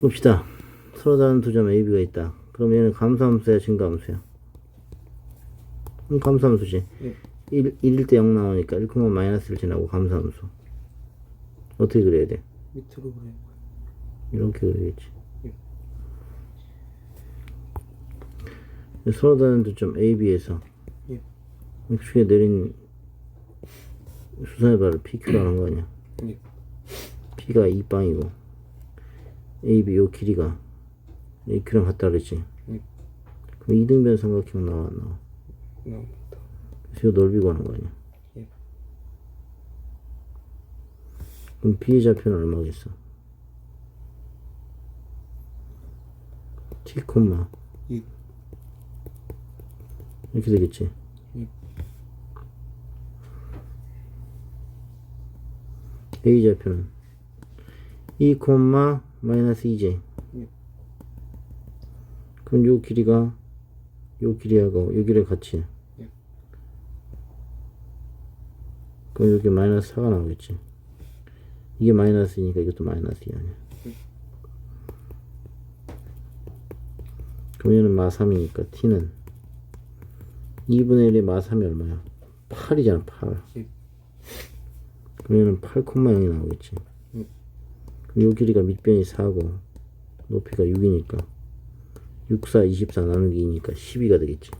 봅시다. 서로 다른 두 점 AB가 있다. 그럼 얘는 감소함수야, 증가함수야? 음, 감소함수지. 예. 1, 1일 때 0 나오니까 1, 마이너스를 지나고 감소함수. 어떻게 그려야 돼? 밑으로 그래요. 이렇게 그려야지. 예. 서로 다른 두 점 AB에서 예. X축에 내린 수선의 발을 PQ라는 거 아니야? 예. P가 2빵이고 AB 요 길이가 AQ랑 같다 그랬지? 예. 그럼 이등변 삼각형 나와 안 나와? 나옵니다. 그래서 이거 넓이 구하는 거 아니야? 예. 그럼 B의 좌표는 얼마겠어? T 콤마 예. 이렇게 되겠지? 예. A 좌표는 2 콤마 마이너스 2j 예. 그럼 요 길이가 요 길이하고 요 길이 같이 예. 그럼 여기 마이너스 4가 나오겠지 이게 마이너스니까 이것도 마이너스야 아니야 그럼 얘는 마 3이니까 t는 2분의 1의 마 3이 얼마야? 8이잖아 8 예. 그럼 얘는 8 콤마 0이 나오겠지 예. 요 길이가 밑변이 4고 높이가 6이니까 6, 4, 24 나누기 2니까 12가 되겠지